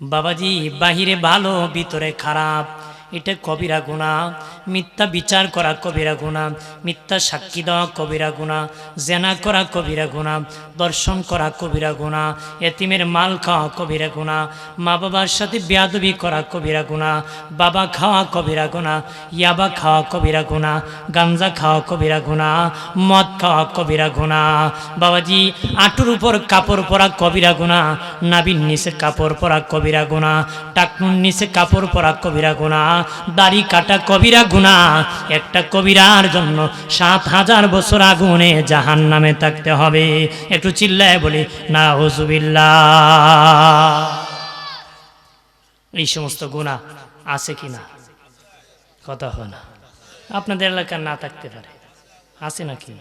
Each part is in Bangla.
বাবাজি বাহিরে ভালো ভিতরে খারাপ। এটা কবিরা গুণা মিথ্যা বিচার করা কবিরা গুণা মিথ্যা সাক্ষী দেওয়া কবিরা গুণা জেনা করা কবিরা গুণা দর্শন করা কবিরা গুণা এতিমের মাল খাওয়া কবিরা গুণা মা বাবার সাথে বেয়াদবি করা কবিরা গুণা বাবা খাওয়া কবিরা গুণা ইয়াবা খাওয়া কবিরা গুণা গাঞ্জা খাওয়া কবিরা গুণা মদ খাওয়া কবিরা গুণা বাবাজি আঁটুর উপর কাপড় পরা কবিরা গুণা নাবির নিচে কাপড় পরা কবিরা গুণা টাকনুর নিচে কাপড় পরা কবিরা গুণা দাড়ি কাটা কবিরা গুণা। একটা কবিরার জন্য সাত হাজার বছর আগুনে জাহান নামে থাকতে হবে। একটু চিল্লায় বলি না হজুবিল্লা এই সমস্ত গুণা আছে কি না কথা হয় না। আপনাদের এলাকার না থাকতে পারে। আছে নাকি?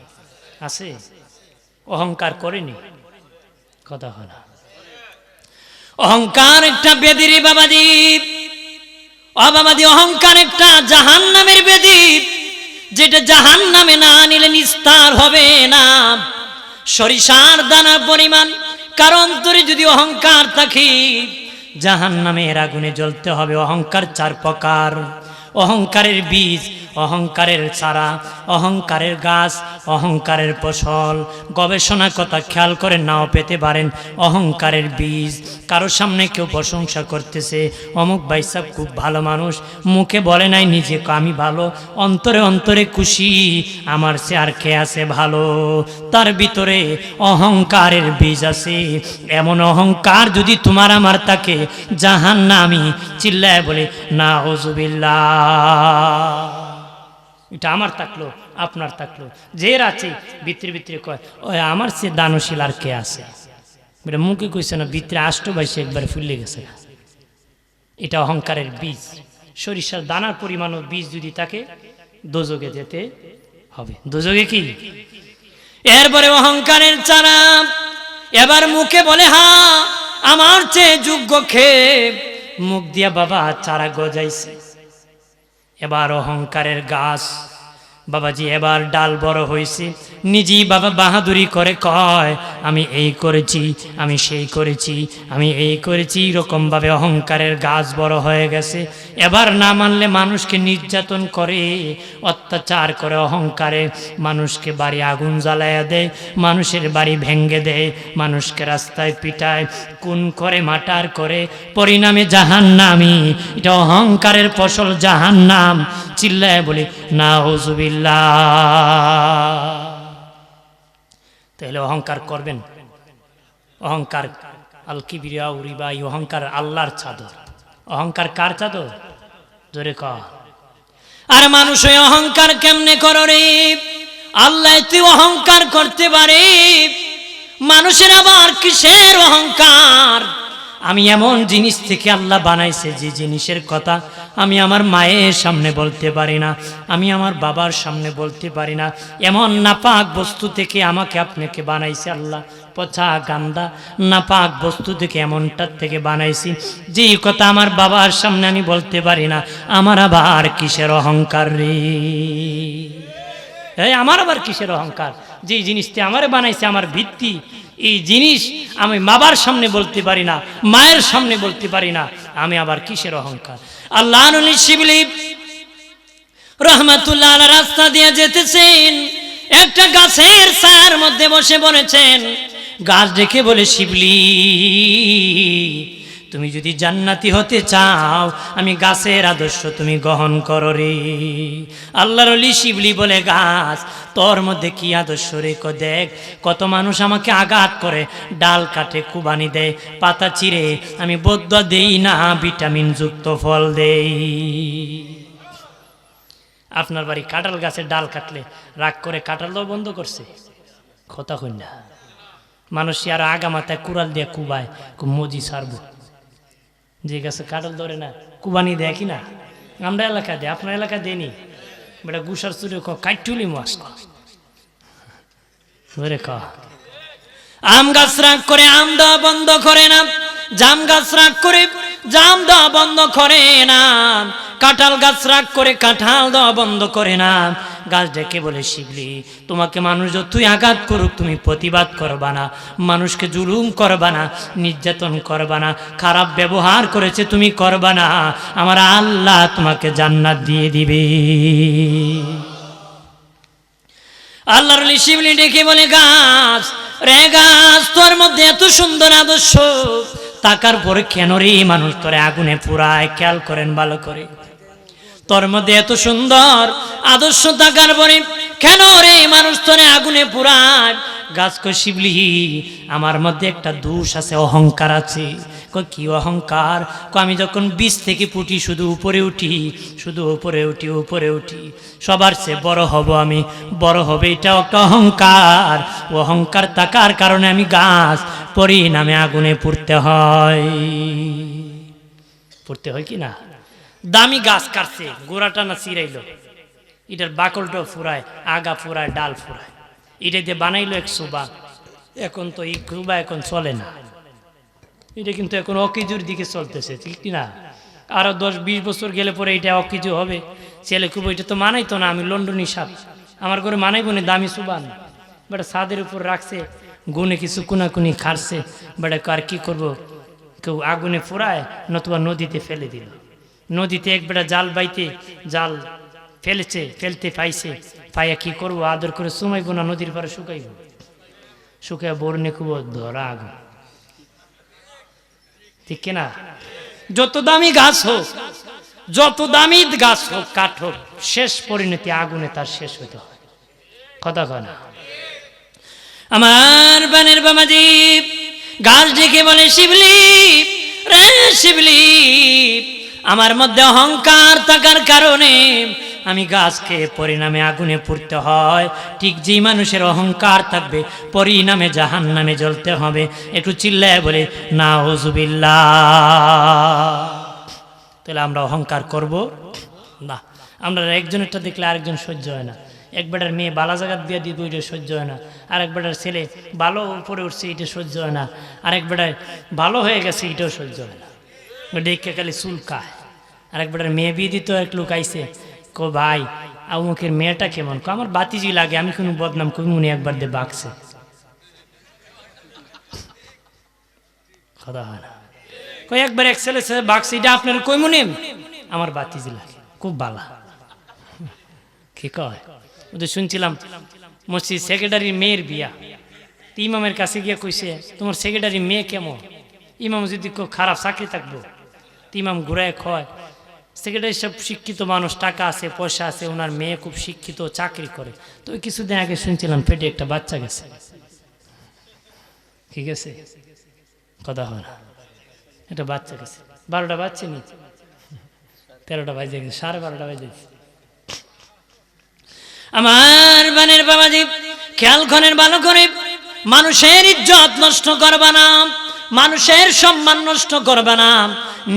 আছে। অহংকার করেনি? কথা হয় না। অহংকার একটা বেদিরে বাবাজি। অবাবাদি অহংকার একটা জাহান নামের বেদি যেটা জাহান নামে না নিলে নিস্তার হবে না। সরিষার দানার পরিমাণ, কারণ তোর যদি অহংকার থাকি জাহান নামের আগুনে জ্বলতে হবে অহংকার চার প্রকার। অহংকারের বীজ, অহংকারের চারা, অহংকারের গাছ, অহংকারের ফসল। গবেষণা কথা খেয়াল করে নাও পেতে পারেন অহংকারের বীজ। কারোর সামনে কেউ প্রশংসা করতেছে, অমুক বাইসাব খুব ভালো মানুষ, মুখে বলে নাই নিজেকে আমি ভালো, অন্তরে অন্তরে খুশি, আমার সে আর কে আছে ভালো? তার ভিতরে অহংকারের বীজ আছে। এমন অহংকার যদি তোমার আমার তাকে জাহান না আমি চিল্লায় বলে না হজুবিল্লা এটা আমার থাকল, আপনার থাকল। যে আছে, ভিতরে ভিতরে কয়, ওই আমার সে দানশীল আর কে আছে? এটা মুখে কইছে না, ভিতরে আষ্ট বাইশে একবার ফুললে গেছে। এটা অহংকারের বীজ। সরিষার দানার পরিমাণও বীজ যদি থাকে, দোজগে যেতে হবে। দোজগে কি? এরপরে অহংকারের চারা, এবার মুখে বলে, হা, আমার চেয়ে যোগ্য খেয়ে মুখ দিয়া বাবা চারা গজাইছে। এবার অহংকারের গাছ বাবাজি, এবার ডাল বড় হয়েছে নিজেই বাবা বাহাদুরি করে কয়, আমি এই করেছি, আমি সেই করেছি, আমি এই করেছি। এরকমভাবে অহংকারের গাছ বড় হয়ে গেছে। এবার না মানলে মানুষকে নির্যাতন করে, অত্যাচার করে, অহংকারে মানুষকে বাড়ি আগুন জ্বালায়া দেয়, মানুষের বাড়ি ভেঙ্গে দেয়, মানুষকে রাস্তায় পিটায় কোন করে, মাটার করে। পরিণামে জাহান নামি এটা অহংকারের ফসল জাহান নাম চিল্লায় বলি না তাহলে অহংকার করবেন? অহংকার আল কিবিরা উরিবা এই অহংকার আল্লাহর চাদর। অহংকার কার চাদর? জোরে ক। আর মানুষ ওই অহংকার কেমনে করো রে? আল্লাহ তুই অহংকার করতে পারে। মানুষের আবার কিসের অহংকার? আমি এমন জিনিস থেকে আল্লাহ বানাইছে যে জিনিসের কথা আমি আমার মায়ের সামনে বলতে পারি না, আমি আমার বাবার সামনে বলতে পারি না। এমন নাপাক বস্তু থেকে আমাকে আপনাকে বানাইছে আল্লাহ, পচা গান্দা নাপাক বস্তু থেকে এমনটার থেকে বানাইছি যে কথা আমার বাবার সামনে আমি বলতে পারি না। আমার আবার কিসের অহংকার রে? আমার আবার কিসের অহংকার? যে জিনিসটি আমারে বানাইছে, আমার ভিত্তি এই জিনিস আমি বাবার সামনে বলতে পারি না, মায়ের সামনে বলতে পারি না, আমি আবার কিসের অহংকার? আল্লাহ রহমাতুল্লাহ রাস্তা দিয়ে যেতেছেন, একটা গাছের সার মধ্যে বসে বলেছেন গাছ দেখে বলে, শিবলি তুমি যদি জান্নাতি হতে চাও, আমি গাছের আদর্শ তুমি গ্রহণ করো রে। আল্লাহর শিবলি বলে, গাছ, তোর মধ্যে কি আদর্শ রে? ক দেখ, কত মানুষ আমাকে আঘাত করে। ডাল কাটে, কুবানি দেয়, পাতা চিরে। আমি বদ্ধ দেই না, ভিটামিন যুক্ত ফল দেই। আপনার বাড়ি কাঁঠাল গাছের ডাল কাটলে রাগ করে কাঁঠাল দেওয়া বন্ধ করছে? কথা না। মানুষ আর আগা মাথায় কুড়াল দিয়ে কুবায় খুব মজি সারবো। যে গাছে কাটল ধরে না, কুবানি দেয় কি না? আমরা এলাকা দেয় আপনার এলাকা দেয়নি বেটা গুসার চুরে ক, কাইটুলি মাছ ধরে ক। আম গাছ রাগ করে, আম দেওয়া বন্ধ করে না। জাম গাছ রাগ করে জাম দেওয়া বন্ধ করে না। কাঁঠাল গাছ রাগ করে কাঁঠাল দেওয়া বন্ধ করে না। গাছ ডেকে বলে, শিবলি, তোমাকে মানুষ যতই আঘাত করুক, তুমি প্রতিবাদ করবা না। মানুষকে জুলুম করবা না, নির্যাতন করবা না। খারাপ ব্যবহার করেছে, তুমি করবা না। আমার আল্লাহ তোমাকে জান্নাত দিয়ে দিবে। আল্লাহর আলী শিবলি, ডেকে বলে, গাছ, রে গাছ, তোর মধ্যে এত সুন্দর আদর্শ। তাকার পরে কেন রে মানুষ তোরে আগুনে পুরায়? খেয়াল করেন ভালো করে। তোর মধ্যে এত সুন্দর আদর্শ থাকার পরে কেন রে মানুষ তোরে আগুনে পুরায়? গাছ শিবলি, আমার মধ্যে একটা দোষ আছে, অহংকার আছে। কি অহংকার? আমি যখন বীজ থেকে পুটি শুধু উপরে উঠি, শুধু উপরে উঠি উপরে উঠি, সবার চেয়ে বড় হব আমি, বড় হবে এটাও একটা অহংকার। অহংকার থাকার কারণে আমি গাছ পরিণামে আগুনে পুড়তে হয়। পড়তে হয় কি না? দামি গাছ কাটছে, গোড়াটা না চিরাইলো। এটার বাকলটা ফুরায়, আগা ফুরায়, ডাল ফুরায়। এটা দিয়ে বানাইলো এক সুবা এখন তো এই সুবা এখন চলে না। এটা কিন্তু এখন অকিজুর দিকে চলতেছে, ঠিক না? আরও দশ বিশ বছর গেলে পরে এটা অকিজু হবে। ছেলে খুব, এটা তো মানাইতো না, আমি লন্ডনী সাপ। আমার ঘরে মানাইবো না, দামি সুবান বেটা ছাদের উপর রাখছে গুনে কিছু কুনাকুনি খাটছে বেটা আর কি করব? কেউ আগুনে ফুরায়, নতুবা নদীতে ফেলে দিল। নদীতে এক বেটা জাল বাইতে, জাল ফেলেছে, ফেলতে পাইছে। পাইয়া কি করব? আদর করে সুমাইবো না নদীর পারে শুকাইব? শুকাইয়া বরণে খুব ধরা আগুন। ঠিক কিনা? যত দামি গাছ হোক, যত দামি গাছ হোক, কাঠ হোক, শেষ পরিণতি আগুনে তার শেষ হতে হয়। কথা কয় না? আমার বানের বামাজি গাছ ডেকে বলে শিবলি রে শিবলি আমার মধ্যে অহংকার থাকার কারণে আমি গাছকে পরিণামে আগুনে পুড়তে হয়। ঠিক যেই মানুষের অহংকার থাকবে, পরিণামে জাহান নামে জ্বলতে হবে। একটু চিল্লায় বলে না ওজুবিল্লা তাহলে আমরা অহংকার করব? না। আমরা একজনেরটা দেখলে আরেকজন সহ্য হয় না। এক বেটার মেয়ে বালা জায়গা দিয়ে দিব এটা সহ্য হয় না। আরেক বেটার ছেলে ভালো উপরে উঠছে, এটা সহ্য হয় না। আর এক বেটার ভালো হয়ে গেছে, এটাও সহ্য হয় না। ডেকে খালি চুলকায় আরেক বেটার মেয়ে বিয়ে দিত এক লোক আইসে কো ভাই আমুকের মেয়েটা কেমন? কো, আমার বাতিজি লাগে, আমি কোনো বদনাম করি উনি একবার দিয়ে বাকছে কথা হয় না। কই একবার এক ছেলে ছেলে বাকছে এটা আপনার কই মনে আমার বাতিজি লাগে, খুব বালা। কি কয়? ওদের শুনছিলাম, মসজিদ সেক্রেটারির মেয়ের বিয়া। ইমামের কাছে গিয়ে কইছে, তোমার সেক্রেটারি মেয়ে কেমন? ইমাম যদি খুব খারাপ চাকরি থাকব? ইমাম ঘুরায় খয় সেক্রেটারি সব শিক্ষিত মানুষ, টাকা আছে, পয়সা আছে, ওনার মেয়ে খুব শিক্ষিত, চাকরি করে। তো কিছুদিন আগে শুনছিলাম, পেটে একটা বাচ্চা গেছে। ঠিক আছে কথা হয় না। একটা বাচ্চা গেছে। বারোটা বাচ্চা নি? তেরোটা বাজে গেছে, সাড়ে বারোটা বাজে গেছে। আমার বানের বাবাজি, খেয়াল করেন ভালো করে, মানুষের ইজ্জত নষ্ট করবা না, মানুষের সম্মান নষ্ট করবা না,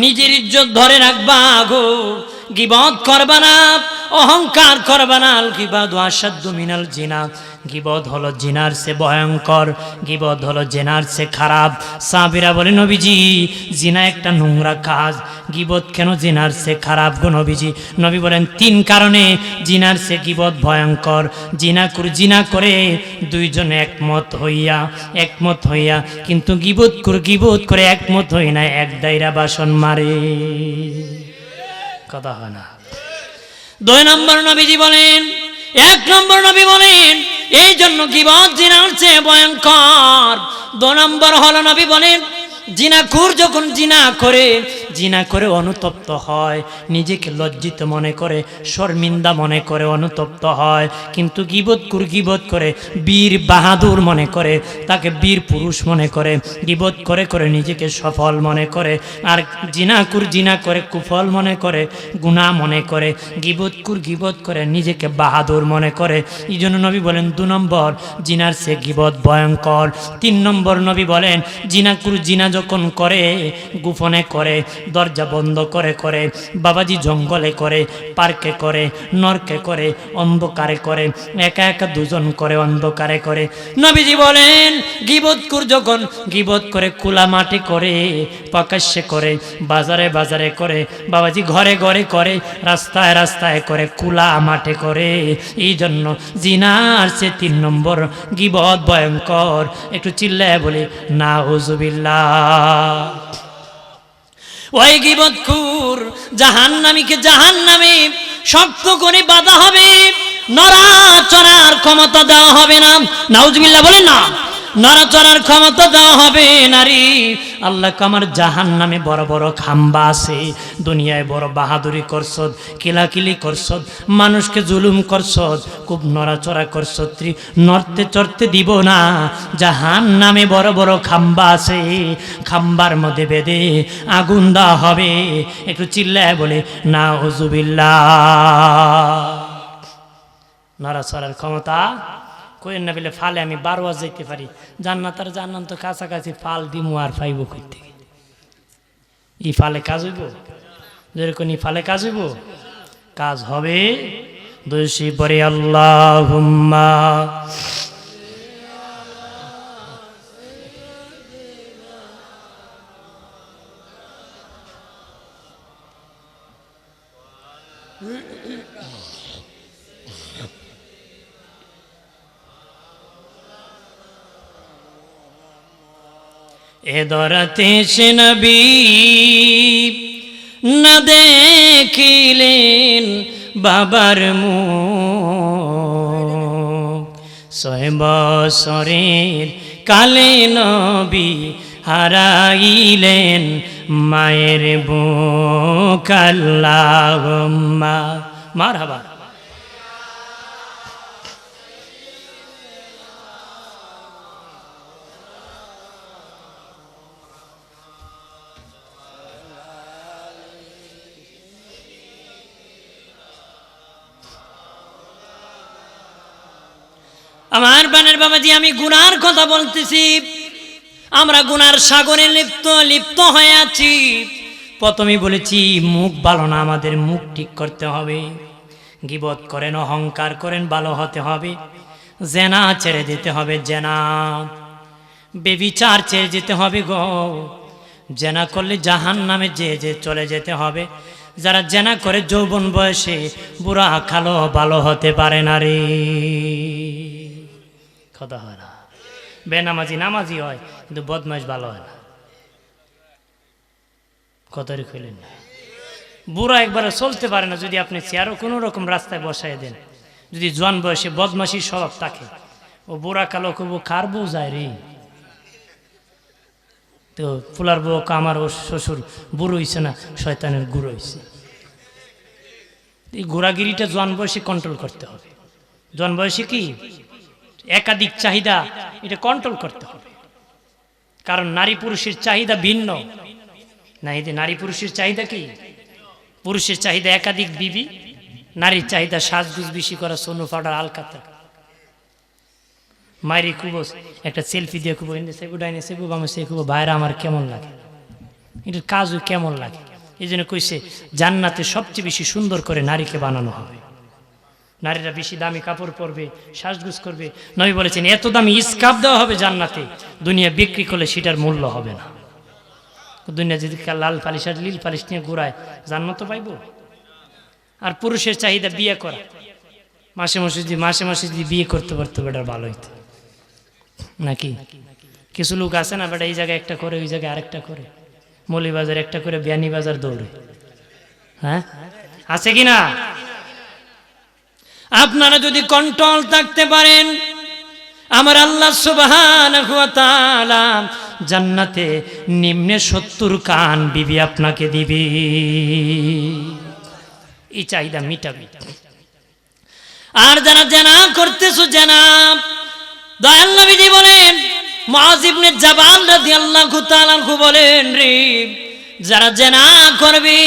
নিজের ইজ্জত ধরে রাখবা গো, গিবত করবা না, অহংকার করবা না, আল কিবা আসাধ্য মিনাল জিনা। গিবদ হলো জিনার সে ভয়ঙ্কর গিবদ হলো জেনার সে খারাপ। সাবিরা বলে, নবীজি, জিনা একটা নোংরা কাজ গিবদ কেন জিনার সে খারাপ গো নবীজি? নবী বলেন, তিন কারণে জিনার সে গিবদ ভয়ঙ্কর। জিনা করে জিনা করে দুইজন একমত হইয়া একমত হইয়া, কিন্তু গিবত করে গিবত করে একমত হই না, এক দায়রা বাসন মারে। কথা হয় না। দুই নম্বর নবীজি বলেন এক নম্বর নবী বলেন এই জন্য গিবত জিনার চেয়ে ভয়ঙ্কর। দু নম্বর হল নবী বলেন জিনাকুর যখন জিনা করে জিনা করে অনুতপ্ত হয়। নিজেকে লজ্জিত মনে করে, শর্মিন্দা মনে করে অনুতপ্ত হয়। কিন্তু গিবত কুর গিবত করে, বীর বাহাদুর মনে করে, তাকে বীর পুরুষ মনে করে, গিবত করে করে নিজেকে সফল মনে করে। আর জিনাকুর জিনা করে, কুফল মনে করে, গুণা মনে করে গিবত কুর গিবত করে নিজেকে বাহাদুর মনে করে। এই জন্য নবী বলেন, দু নম্বর জিনার সে গিবত ভয়ঙ্কর। তিন নম্বর নবী বলেন জিনাকুর জিনা যখন করে, গোপনে করে, দরজা বন্ধ করে করে, বাবাজি জঙ্গলে করে, পার্কে করে, নরকে করে, অন্ধকারে করে, একা একা দুজন করে, অন্ধকারে করে। নবীজি বলেন গিবতকুর যখন গিবত করে, খোলা মাটি করে, প্রকাশ্যে করে, বাজারে বাজারে করে, বাবাজি ঘরে ঘরে করে, রাস্তায় রাস্তায় করে, খোলা মাঠে করে। এই জন্য জিনার সে তিন নম্বর গিবত ভয়ঙ্কর। একটু চিল্লায় বলে না হুজুবিল্লা ওই গিবৎকুর জাহান নামীকে জাহান নামে শক্ত করে বাধা হবে। নড়াচড়ার ক্ষমতা দেওয়া হবে না। নাউজবিল্লা বলেন না। নড়াচড়ার ক্ষমতা দেওয়া হবে, নারী। আল্লাহ আমার জাহান নামে বড় বড় খাম্বা আছে। দুনিয়ায় বড় বাহাদুরি করছদ কিলাকিলি করছদ মানুষকে জুলুম করছদ খুব নড়াচড়া করছদ ত্রি নড়তে চড়তে দিব না। জাহান নামে বড় বড় খাম্বা আছে। খাম্বার মধ্যে বেঁধে আগুন দেওয়া হবে। একটু চিল্লায় বলে না হুজুবিল্লা নড়াচড়ার ক্ষমতা কইেন না বলে ফালে আমি বারোয়া যেতে পারি। জান্নাত আর জান্নাত তো কাছাকাছি ফাল দিমু আর পাইব করতে ই ফালে কাজ হইব? যেরকম ই ফালে কাজ হইব, কাজ হবে। দোষী পরে আল্লাহ এ দরাতে সে নবী, না দেখিলেন বাবার মুখ। ছয় বছরের কালে নবী হারাইলেন মায়ের বুক। আল্লাহ মার হাবা আমার বানের বাবাজি, আমি গুনার কথা বলতেছি। আমরা গুনার সাগরে লিপ্ত লিপ্ত হয়ে আছি। প্রথমে বলেছি, মুখ ভালো না, আমাদের মুখ ঠিক করতে হবে। গিবত করেন, অহংকার করেন, ভালো হতে হবে। জেনা ছেড়ে দিতে হবে, জেনা। বেবিচার ছেড়ে যেতে হবে গো। জেনা করলে জাহান নামে যে যে চলে যেতে হবে। যারা জেনা করে যৌবন বয়সে, বুড়া, খালো, ভালো হতে পারে না রে। কথা হয় না বেনামাজি নামাজি হয়, কিন্তু বদমাইশ ভালো হয় না। কতরি খুলেন না। বুড়া একবারে চলতে পারে না যদি আপনি চেয়ারও কোনো রকম রাস্তায় বসাই দেন। যদি জোয়ান বয়সে বদমাসি স্বভাব থাকে, ও বুড়া কালো কবু কার বউ যায় রে? তো ফুলার বউ আমার ও শ্বশুর বুড়ো হইছে না, শয়তানের গুঁড়ো হইছে। এই ঘোরাগিরিটা জোয়ান বয়সে কন্ট্রোল করতে হবে। জোয়ান বয়সে কি? একাধিক চাহিদা এটা কন্ট্রোল করতে হবে। কারণ নারী পুরুষের চাহিদা ভিন্ন। না নারী পুরুষের চাহিদা কি? পুরুষের চাহিদা একাধিক বিবি, নারীর চাহিদা সাজগুজ বেশি করা, সোনু পাউডার, আলকাতা। মায়ের খুব একটা সেলফি দিয়ে খুব এনে সেবু, ডাইনে সেবু, বামে সে খুব বাইরে আমার কেমন লাগে? এটার কাজও কেমন লাগে? এই জন্য কইছে, জান্নাতে সবচেয়ে বেশি সুন্দর করে নারীকে বানানো হবে। নারীরা বেশি দামি কাপড় পরবে সাজগুজ করবে। নবী বলেছেন, এত দামি ইস্কাপ দেওয়া হবে জান্নাতে, দুনিয়া বিক্রি করলে সেটার মূল্য হবে না। দুনিয়া যদি লাল পালিশ আর লীল পালিশ নিয়ে ঘুরায়, জান্নাত পাইব। আর পুরুষের চাহিদা বিয়ে করা। মাসে মাসে যদি মাসে মাসে যদি বিয়ে করতে পারতো, বেটার ভালো হইতো। নাকি? কিছু লোক আছে না, বেটা, এই জায়গায় একটা করে, ওই জায়গায় আরেকটা করে। মৌলিবাজার একটা করে, বিয়ানীবাজার দৌড়ে। হ্যাঁ? আছে কি না? আপনারা যদি কন্ট্রোল থাকতে পারেন, আমার আল্লাহ সুবহান জান্নাতে নিম্নে সত্তর কান বিবি আপনাকে দিবি। এই চাহিদা মিটাবি। আর যারা জানা করতেছো জানা দয়াল বলেন মহাজিবনে জাবাল রাদিয়াল্লাহু তাআলা বলেন রে, যারা জানা করবে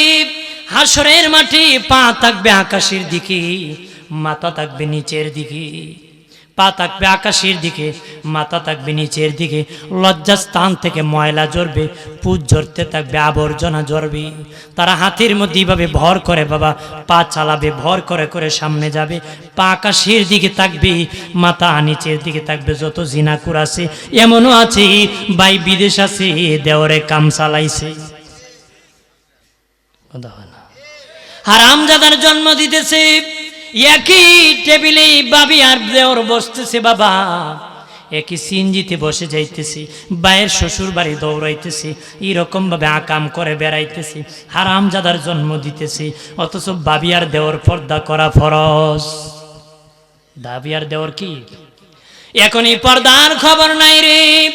হাসরের মাঠে পা থাকবে আকাশের দিকে। মাথা থাকবে নিচের দিকে, পা থাকবে আকাশের দিকে, মাথা থাকবে নিচের দিকে, লজ্জাস্থান থেকে ময়লা জ্বরবে পুজ ঝরতে থাকবে, আবর্জনা জ্বরবে তারা হাতের মধ্যে এইভাবে ভর করে বাবা, পা চালাবে, ভর করে করে সামনে যাবে, পা আকাশের দিকে থাকবে, মাথা নিচের দিকে থাকবে, যত জিনাকুর আছে, এমনও আছে বাই বিদেশ আছে, দেওরে কাম চালাইছে। হারামজাদার জন্ম দিতেছে। একই টেবিলে বাবি আর দেওর বসতেছে বাবা। একই সিনজিতে বসে যাইতেছি বায়ের শ্বশুর বাড়ি দৌড়াইতেছি, এরকম ভাবে আকাম করে বেড়াইতেছি, হারাম হারামজাদার জন্ম দিতেছি, অথচ বাবি আর দেওর পর্দা করা ফরজ। দাবি আর দেওর কি? এখন এই পর্দার খবর নাই রে।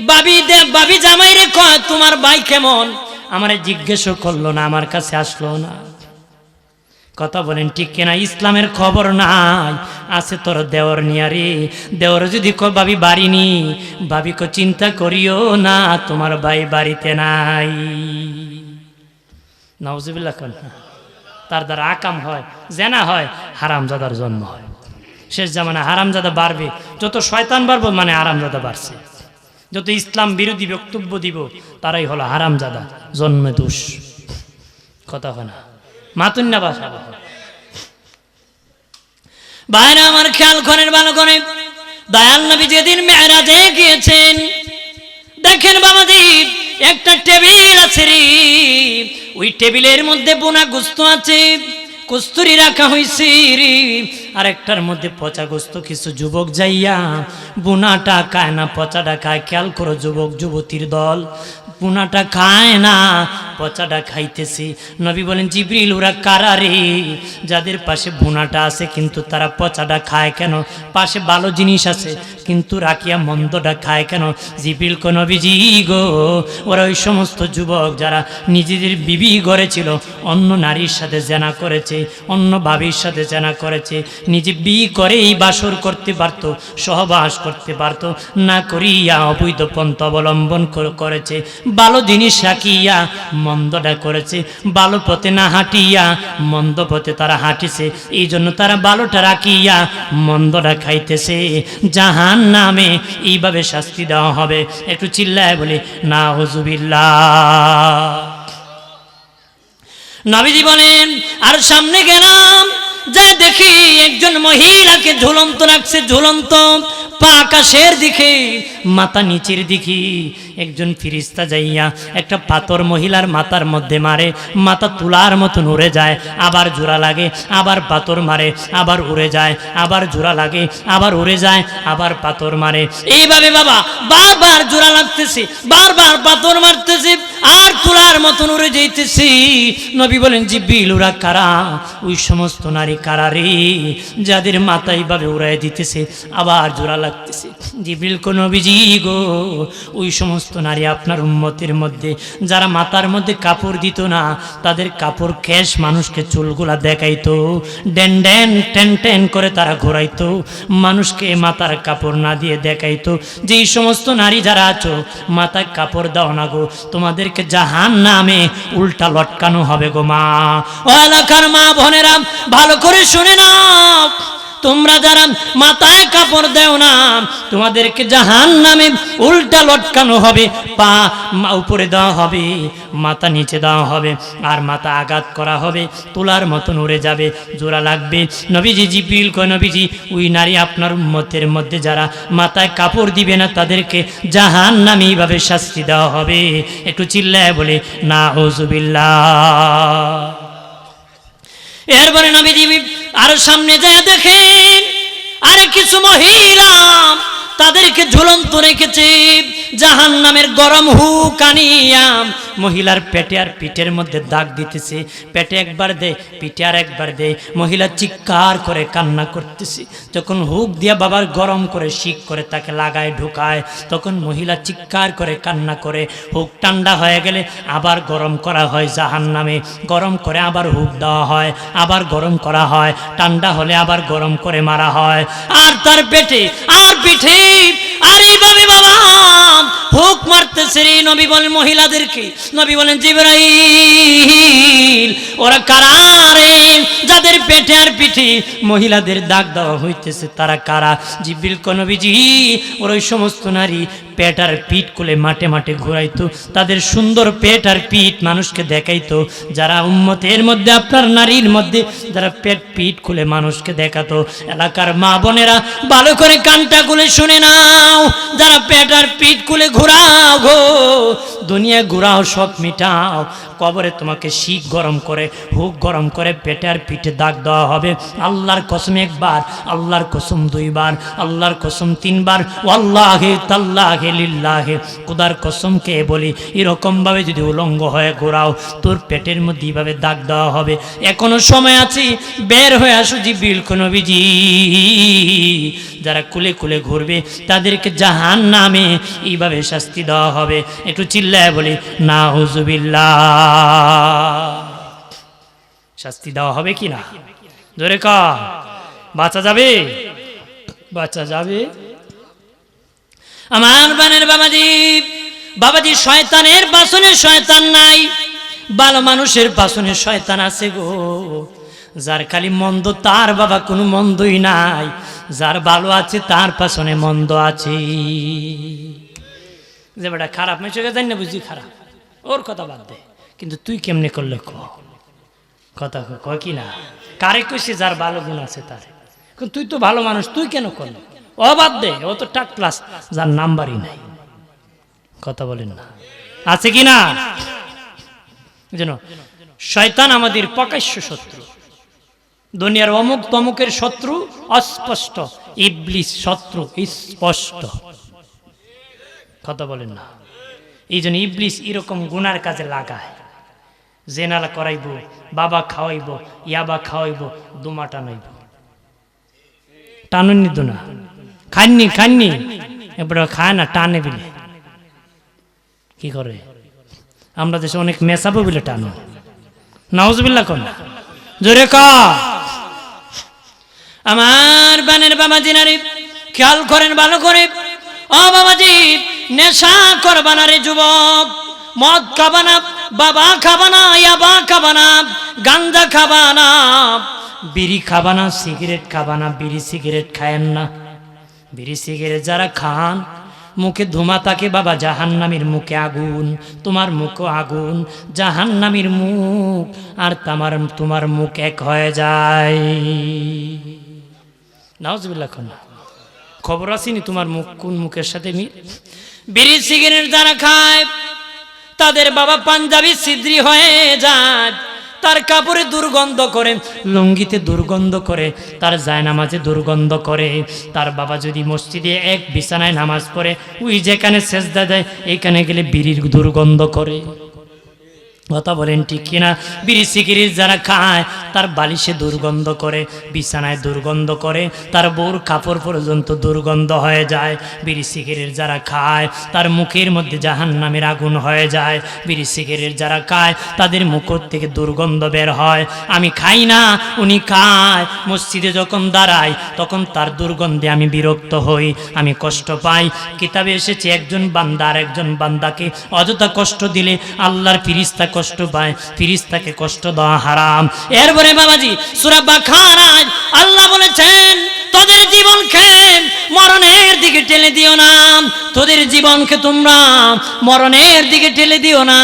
বাবি দে, বাবি জামাই রে, কয়, তোমার ভাই কেমন? আমারে জিজ্ঞেসও করল না, আমার কাছে আসলো না। কথা বলেন, ঠিক কিনা? ইসলামের খবর নাই। আছে তোর দেওর নিয়া রে দেওর যদি কো ভাবি বাড়ি নি, ভাবি কো চিন্তা করিও না, তোমার ভাই বাড়িতে নাই। নওজিবিল্লা কন তার দ্বারা আকাম হয়, জেনা হয়, হারামজাদার জন্ম হয়। শেষ জামানা হারামজাদা বাড়বে। যত শয়তান বাড়বো মানে হারামজাদা বাড়ছে। যত ইসলাম বিরোধী বক্তব্য দিব, তারাই হলো হারামজাদা, জন্মে দোষ। কথা হয় না। মাতুন্না বাসা। বাইরে আমার খেয়াল করেন ভালো করে। দয়াল নবী যেদিন মেয়েরাজে গিয়েছেন, দেখেন বাবাজি, একটা টেবিল আছে রে। ওই টেবিলের মধ্যে বোনা গুস্ত আছে, কস্তুরি রাখা হয়েছে রে। আর একটার মধ্যে পচা গোস্ত, কিছু যুবক যাইয়া বোনাটা খায় না, পচাটা খায়। খেয়াল করো যুবক, যুবতীর দল। পুনাটা খায় না পচাটা খাইতেছে। নবী বলেন, জিবরিল, ওরা কারা রে? যাদের পাশে বুনাটা আছে, কিন্তু তারা পচাটা খায় কেন? পাশে ভালো জিনিস আছে, কিন্তু রাখিয়া মন্দটা খায় কেন? জিবরিল কো নবীজি গো, ওরা ওই সমস্ত যুবক যারা নিজেদের বিবি গড়েছিল অন্য নারীর সাথে জেনা করেছে, অন্য ভাবির সাথে জেনা করেছে, নিজে বি করেই বাসর করতে পারতো, সহবাস করতে পারতো, না করিয়া অবৈধ পন্থা অবলম্বন করেছে। ভালো জিনিস রাখিয়া মন্দটা করেছে ভালো পথে না হাঁটিয়া, মন্দ পথে তারা হাঁটিছে এই জন্য তারা ভালোটা রাখিয়া মন্দটা খাইতেছে। জাহান নামে এইভাবে শাস্তি দেওয়া হবে। একটু চিল্লায় বলে না হজুবিল্লা নবীজি বলেন, আর সামনে গেলাম যা দেখি একজন মহিলাকে ঝুলন্ত রাখছে, ঝুলন্ত পা আকাশের দিকে, মাথা নিচের দিকে একজন ফিরিস্তা যাইয়া একটা পাথর মহিলার মাথার মধ্যে মারে, মাথা তুলার মতন উড়ে যায়, আবার জোড়া লাগে, আবার পাথর মারে, আবার উড়ে যায়, আবার জোড়া লাগে, আবার উড়ে যায়, আবার পাথর মারে। এইভাবে বাবা, বারবার জোড়া লাগতেছে, বারবার পাথর মারতেছে, আর তুলার মতন উড়ে যাইতেছি। নবী বলেন জিব্বিল ওরা কারা? ওই সমস্ত নারী কারা রে? যাদের মাথা এইভাবে উড়াই দিতেছে, আবার জোড়া লাগতেছে। জিব্রিল কোন নবীজি গো, ওই সমস্ত নারী আপনার উম্মতের মধ্যে, যারা মাথার মধ্যে কাপড় দিত না, তাদের কাপড় ক্যাশ মানুষকে চুলগুলা দেখাইতো, ডেন ডেন, টেন টেন করে তারা ঘোরাইতো, মানুষকে মাথার কাপড় না দিয়ে দেখাইতো যে এই সমস্ত নারী যারা আছো, মাথায় কাপড় দাও না গো, তোমাদেরকে জাহান নামে উল্টা লটকানো হবে গো মা। ও এলাকার মা বোনেরা, ভালো করে শুনে নাও। তোমরা যারা মাথায় কাপড় দেও না, তোমাদেরকে জাহান নামে উল্টা লটকানো হবে, পা উপরে দেওয়া হবে, মাথা নিচে দেওয়া হবে, আর মাথা আঘাত করা হবে, তোলার মতন উড়ে যাবে, জোড়া লাগবে। নবীজি জি জিপিল কয়, নবীজি, ওই নারী আপনার উম্মতের মধ্যে যারা মাথায় কাপড় দিবে না, তাদেরকে জাহান নামে এইভাবে শাস্তি দেওয়া হবে। একটু চিল্লায় বলে না হজুবিল্লা এরপরে নবীজি আরও সামনে যায় দেখেন আর কিছু মহিলা তাদেরকে ঝুলন্ত রেখেছে। জাহান নামের গরম হুক আনিয়াম মহিলার পেটে আর পিঠের মধ্যে দাগ দিতেছে। পেটে একবার দে, পিঠে আর একবার দে। মহিলা চিৎকার করে কান্না করতেছে। যখন হুক দিয়া বাবার গরম করে, শিক করে তাকে লাগায়, ঢুকায়, তখন মহিলা চিৎকার করে কান্না করে। হুক ঠান্ডা হয়ে গেলে আবার গরম করা হয় জাহান নামে গরম করে আবার হুক দেওয়া হয়, আবার গরম করা হয়। ঠান্ডা হলে আবার গরম করে মারা হয়। আর তার পেটে, আর পিঠে হুক মারতেছে নবী বলেন মহিলাদেরকে। নবী বলেন, জিবরাইল, ওরা কারা রে? যারা তাদের পেটে আর পিঠে মহিলাদের দাগ দেওয়া হইতেছে, তারা কারা? জিবিল কনবিজি ওর ওই সমস্ত নারী পেট আর পিঠ খুলে মাঠে মাঠে ঘুরাইতো, তাদের সুন্দর পেট আর পিঠ মানুষকে দেখাইতো, যারা উম্মতের মধ্যে, আপনার নারীর মধ্যে, যারা পেট পিঠ খুলে মানুষকে দেখাতো। এলাকার মা বোনেরা ভালো করে কানটা খুলে শুনে নাও, যারা পেট আর পিঠ খুলে ঘুরাও গো দুনিয়া ঘুরাও সব মিটাও। কবরে তোমাকে শিখ গরম করে, হুক গরম করে পেটে আর পিঠে দাগ দেওয়া হবে। আল্লাহর কসম একবার, আল্লাহর কসম দুইবার, আল্লাহর কসম তিনবার। ওয়াল্লাহে তাল্লাহে লিল্লাহে। কুদার কসম কে বলি? এরকমভাবে যদি উলঙ্গ হয়ে ঘোরাও, তোর পেটের মধ্যে এইভাবে দাগ দেওয়া হবে। এখনও সময় আছে, বের হয়ে আসো জিবিল কোনো বিজি যারা কুলে কুলে ঘুরবে, তাদেরকে জাহান নামে এইভাবে শাস্তি দেওয়া হবে। একটু চিল্লায় বলি না হুজুবিল্লাহ শাস্তি দেওয়া হবে কি না? জোরে কা যাবে? বাঁচা যাবে? আমার বানের বাবাজি বাবাজি শয়তানের বাসনে শয়তান নাই। ভালো মানুষের বাসনে শয়তান আছে গো। যার খালি মন্দ, তার বাবা কোনো মন্দই নাই। যার ভালো আছে, তার পাশনে মন্দ আছে যে বেটা খারাপ মেশে জানি না বুঝি খারাপ। ওর কথা বাদ দে। কিন্তু তুই কেমনে করলে ক? কথা ক কি না? কারে কইছে যার ভালো গুণ আছে তার? তুই তো ভালো মানুষ, তুই কেন করলি? ও বাদ দে, ও তো টাক ক্লাস, যার নাম্বারই নাই। কথা বলেন না। আছে কি না? যেন, শয়তান আমাদের প্রকাশ্য শত্রু। দুনিয়ার অমুক তমুকের শত্রু অস্পষ্ট। ইবলিস শত্রু স্পষ্ট। কথা বলেন না। এই জন্য ইবলিস এরকম গুনার কাজে লাগায়। জেনালা করাইব, বাবা খাওয়াইব, ইয়াবা খাওয়াইব, দুমা টানাইব। টানুনি দুনা। খাননি খাননি। এবারে খায় না, টানে বিলে। কি করে? আমরা দেশে অনেক মেশাবো বিলে টানো। নাউজবিল্লা কোন। জোরে কা। আমার বানের বাবা জিনারি খেয়াল করেন ভালো করে। ও বাবাজি নেশা করবানা রে যুবক। মদ খাবানা বাবা খাবানা ইয়াবা খাবানা গাঞ্জা খাবানা বিড়ি খাবানা সিগারেট খাবানা বিড়ি সিগারেট খায়েন না। বিড়ি সিগারেট যারা খান, মুখে ধুমা থাকে, বাবা জাহান্নামীর মুখে আগুন, তোমার মুখও আগুন, জাহান্নামীর মুখ, আর তোমার তোমার মুখ এক হয়ে যায়। নাউজবিল্লা না খবর আসেনি তোমার মুখ কোন মুখের সাথে মিল বিড়ি সিগারেট যারা খায়, তাদের বাবা পাঞ্জাবি সিদ্রি হয়ে যায়, তার কাপড়ে দুর্গন্ধ করে, লুঙ্গিতে দুর্গন্ধ করে, তার জায়নামাজে দুর্গন্ধ করে, তার বাবা যদি মসজিদে এক বিছানায় নামাজ পড়ে, ওই যেখানে সেজদা দেয় এইখানে গেলে বিড়ির দুর্গন্ধ করে। কথা বলেন, ঠিক কিনা? বিড়ি সিগারেট যারা খায়, তার বালিশে দুর্গন্ধ করে, বিছানায় দুর্গন্ধ করে, তার বউর কাপড় পর্যন্ত দুর্গন্ধ হয়ে যায়। বিড়ি সিগারেট যারা খায়, তার মুখের মধ্যে জাহান নামের আগুন হয়ে যায়। বিড়ি সিগারেট যারা খায়, তাদের মুখর থেকে দুর্গন্ধ বের হয়। আমি খাই না, উনি খায়। মসজিদে যখন দাঁড়াই, তখন তার দুর্গন্ধে আমি বিরক্ত হই। আমি কষ্ট পাই। কিতাবে এসেছে, একজন বান্দা আর একজন বান্দাকে অযথা কষ্ট দিলে আল্লাহর ফিরিস্তা কষ্ট পায় ফিরিস্তাকে কষ্ট দেওয়া হারাম। এরপরে বাবাজি সুরা বাখারাজ আল্লাহ বলেছেন তোদের জীবনকে মরণের দিকে ঠেলে দিও না। তোদের জীবনকে তোমরা মরণের দিকে ঠেলে দিও না।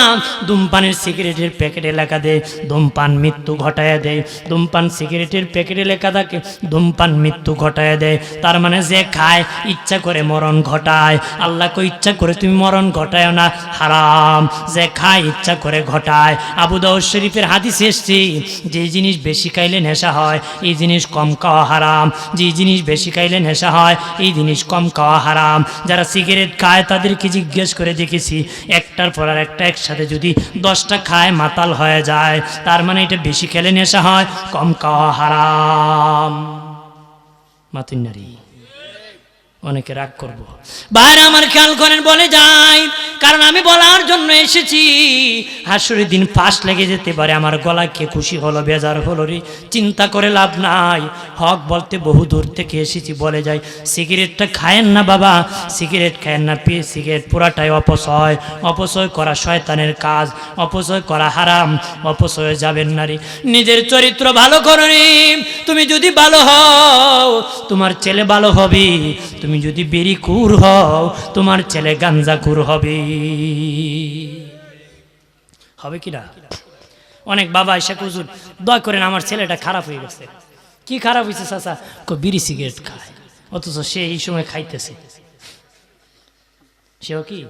ধূমপানের সিগারেটের প্যাকেটে লেখা দেয় ধূমপান মৃত্যু ঘটায় দেয় ধূমপান সিগারেটের প্যাকেটে লেখা থাকে, ধূমপান মৃত্যু ঘটায় দেয় তার মানে যে খায়, ইচ্ছা করে মরণ ঘটায়। আল্লাহকে ইচ্ছা করে তুমি মরণ ঘটায় না। হারাম। যে খায়, ইচ্ছা করে ঘটায়। আবু দাউদ শরীফের হাদিস এসছি, যে জিনিস বেশি খাইলে নেশা হয়, এই জিনিস কম খাওয়া হারাম। যে জিনিস বেশি খাইলে নেশা হয়, এই জিনিস কম খাওয়া হারাম। যারা সিগারেট খায়, তাদেরকে জিজ্ঞেস করে দেখেছি, একটার পর আর একটা একসাথে যদি দশটা খায়, মাতাল হয়ে যায়। তার মানে এটা বেশি খেলে নেশা হয়, কম খাওয়া হারাম। মাতিন নারী। অনেকে রাগ করব। বাইরে আমার খেয়াল করেন, বলে যাই। কারণ আমি বলার জন্য এসেছি। হাসুরের দিন ফাঁস লেগে যেতে পারে। আমার গলা কে খুশি হলো, বেজার হলো রে। চিন্তা করে লাভ নাই। হক বলতে বহু দূর থেকে এসেছি, বলে যাই। সিগারেটটা খায়েন না বাবা। সিগারেট খায়েন না পিয়ে সিগারেট পুরাটাই অপচয়। অপচয় করা শয়তানের কাজ। অপচয় করা হারাম। অপচয়ে যাবেন না রে। নিজের চরিত্র ভালো করো তুমি যদি ভালো হও, তোমার ছেলে ভালো হবে। তুমি যদি বেরি কুর হও, তোমার ছেলে গাঞ্জা কুর হবে। হবে কি না? অনেক বাবা এসে কুজুর দয়া করেন, আমার ছেলেটা খারাপ হয়ে গেছে। কি খারাপ হয়েছে চাচা? বিড়ি সিগারেট খায়। অথচ সে এই সময় খাইতেছে। সেও কি?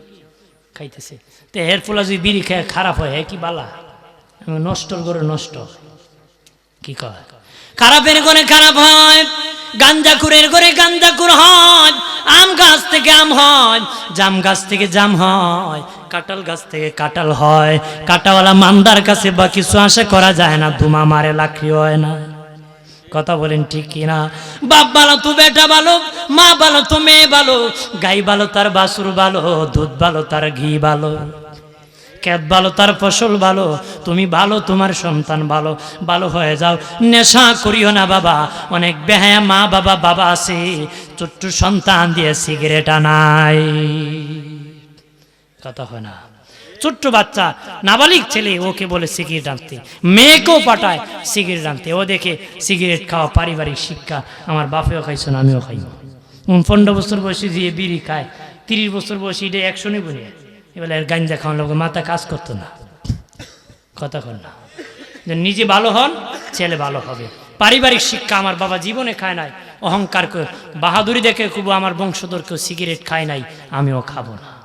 খাইতেছে। তো এর ফলে যদি বিড়ি খেয়ে, খারাপ হয় কি বালা? নষ্ট করে নষ্ট। কি কয়? খারাপের করে খারাপ হয়। গাঞ্জাকুরের করে গাঞ্জাকুর হয়, আম গাছ থেকে আম হয়, জাম গাছ থেকে জাম হয়, কাঁঠাল গাছ থেকে কাঁঠাল হয়, কাটাওয়ালা মান্দার কাছে বা কিছু আশা করা যায় না, ধুমা মারে, লাকড়ি হয় না। কথা বলেন ঠিক কিনা বাপ ভালো, তো বেটা ভালো, মা ভালো, তো মেয়ে ভালো, গাই ভালো, তার বাসুর ভালো, দুধ ভালো, তার ঘি ভালো। ক্ষেত ভালো, তার ফসল ভালো, তুমি ভালো, তোমার সন্তান ভালো ভালো হয়ে যাও। নেশা করিও না বাবা, অনেক বেহায়া মা বাবা বাবা আছে, ছোট্ট সন্তান দিয়ে সিগারেট আনাই কথা হয় না। ছোট্ট বাচ্চা, নাবালিক ছেলে, ওকে বলে সিগারেট আনতে। মেয়েকেও পাঠায় সিগারেট আনতে। ও দেখে সিগারেট খাওয়া পারিবারিক শিক্ষা। আমার বাপেও খাইছো না, আমিও খাইব। পনেরো বছর বয়সে দিয়ে বিড়ি খায়, তিরিশ বছর বয়সে এটা একশো নেই বলে এবার এর গাঞ্জা খাওয়ার লোক মাথা কাজ করতো না। কথা কর না। নিজে ভালো হন, ছেলে ভালো হবে। পারিবারিক শিক্ষা আমার বাবা জীবনে খায় নাই। অহংকার বাহাদুরি দেখে খুব আমার বংশধর কেউ সিগারেট খায় নাই। আমিও খাব না।